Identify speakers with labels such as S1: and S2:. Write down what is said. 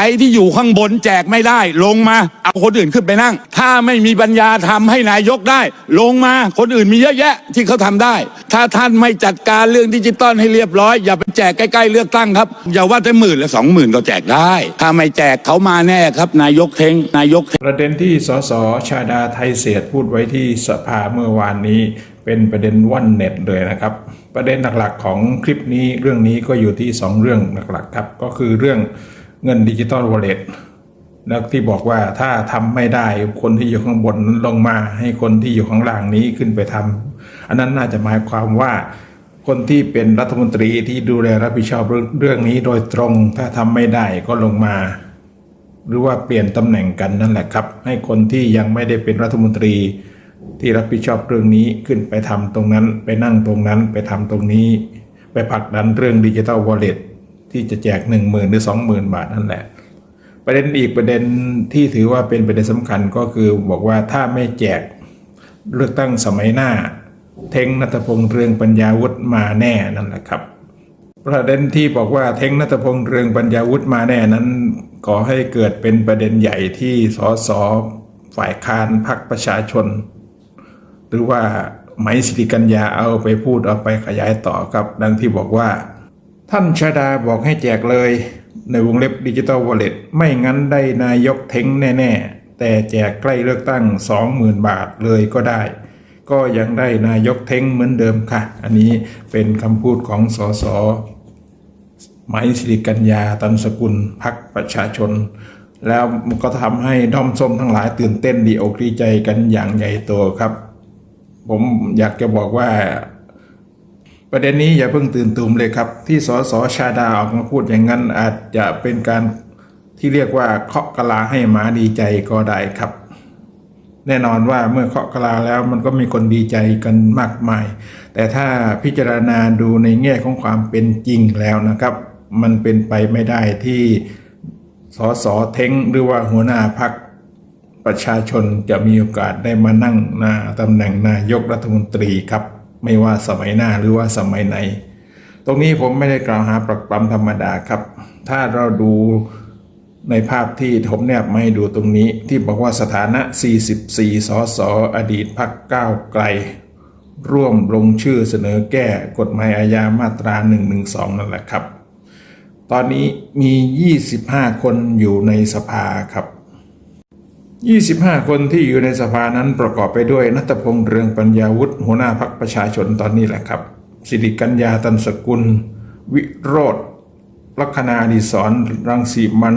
S1: รที่อยู่ข้างบนแจกไม่ได้ลงมา เอาคนอื่นขึ้นไปนั่ง ถ้าไม่มีปัญญาทำให้นายกได้ ลงมาคนอื่นมีเยอะแยะที่เขาทำได้ ถ้าท่านไม่จัดการเรื่องดิจิตอลให้เรียบร้อย อย่าไปแจกใกล้ๆเลือกตั้งครับ อย่าว่าแต่หมื่นและสองหมื่นก็แจกได้ ถ้าไม่แจกเขามาแน่ครับ นายกเทงนายก
S2: ประเด็นที่สสชาดาไทยเศษพูดไว้ที่สภาเมื่อวานนี้เป็นประเด็นว่อนเน็ตเลยนะครับ ประเด็นหลักๆของคลิปนี้เรื่องนี้ก็อยู่ที่ 2 เรื่องหลักๆครับ ก็คือเรื่อง เงินดิจิตอลวอลเล็ตแล้วที่บอกว่าถ้าทำไม่ได้คนที่อยู่ข้างบนลงมาให้คนที่อยู่ข้างล่างนี้ขึ้นไปทำอันนั้นน่าจะหมายความว่า คนที่เป็นรัฐมนตรีที่ดูแลรับผิดชอบเรื่องนี้โดยตรง ถ้าทำไม่ได้ก็ลงมา หรือว่าเปลี่ยนตำแหน่งกันนั่นแหละครับ ให้คนที่ยังไม่ได้เป็นรัฐมนตรีที่รับผิดชอบเรื่องนี้ขึ้นไปทำตรงนั้น ไปนั่งตรงนั้นไปทำตรงนี้ ไปผลักดันเรื่องดิจิทัลวอลเล็ต ที่จะแจก1 0,000หรือ20,000บาทนั่นแหละ ประเด็นอีกประเด็นที่ถือว่าเป็นประเด็นสำคัญก็คือบอกว่าถ้าไม่แจกเลือกตั้งสมัยหน้า เทงนัทพงษ์เรืองปัญญาวุฒิมาแน่นั่นแหละครับ ประเด็นที่บอกว่าเทงนัทพงษ์เรืองปัญญาวุฒิมาแน่นั้นขอให้เกิดเป็นประเด็นใหญ่ที่สสฝ่ายค้านพรรคประชาชน หรือว่าไหมสิริกัญญาเอาไปพูดเอาไปขยายต่อครับ ดังที่บอกว่า ท่านชาดาบอกให้แจกเลย ในวงเล็บดิจิตอลวอลเล็ตไม่งั้นได้นายกเท้งแน่ๆ แต่แจกใกล้เลือกตั้ง 20,000 บาทเลยก็ได้ ก็ยังได้นายกเท้งเหมือนเดิมค่ะ อันนี้เป็นคำพูดของสสไหมสิริกัญญาตันสกุลพักประชาชน แล้วมันก็ทำให้ด้อมส้มทั้งหลายตื่นเต้นดีอกดีใจกันอย่างใหญ่โตครับ ผมอยากจะบอกว่า ประเด็นนี้อย่าเพิ่งตื่นตูมเลยครับ ที่สสชาดาออกมาพูดอย่างนั้นอาจจะเป็นการที่เรียกว่าเคาะกะลาให้หมาดีใจก็ได้ครับ แน่นอนว่าเมื่อเคาะกะลาแล้วมันก็มีคนดีใจกันมากมาย แต่ถ้าพิจารณาดูในแง่ของความเป็นจริงแล้วนะครับ มันเป็นไปไม่ได้ที่สสเท้งหรือว่าหัวหน้าพักประชาชนจะมีโอกาสได้มานั่งหน้าตำแหน่งนายกรัฐมนตรีครับ ไม่ว่าสมัยหน้าหรือว่าสมัยไหน ตรงนี้ผมไม่ได้กล่าวหาปรักปรำธรรมดาครับ ถ้าเราดูในภาพที่ผมแนบมาให้ดูตรงนี้ ที่บอกว่าสถานะ 44 สสอดีตพักก้าวไกล ร่วมลงชื่อเสนอแก้กฎหมายอาญามาตรา 112 นั่นแหละครับ ตอนนี้มี 25 คนอยู่ในสภาครับ 25 คนที่อยู่ในสภานั้นประกอบไปด้วยนัตพงษ์เรืองปัญญาวุฒิหัวหน้าพักประชาชนตอนนี้แหละครับ สิริกัญญาตันสกุล วิโรธลัคนาดิศรรังสีมัน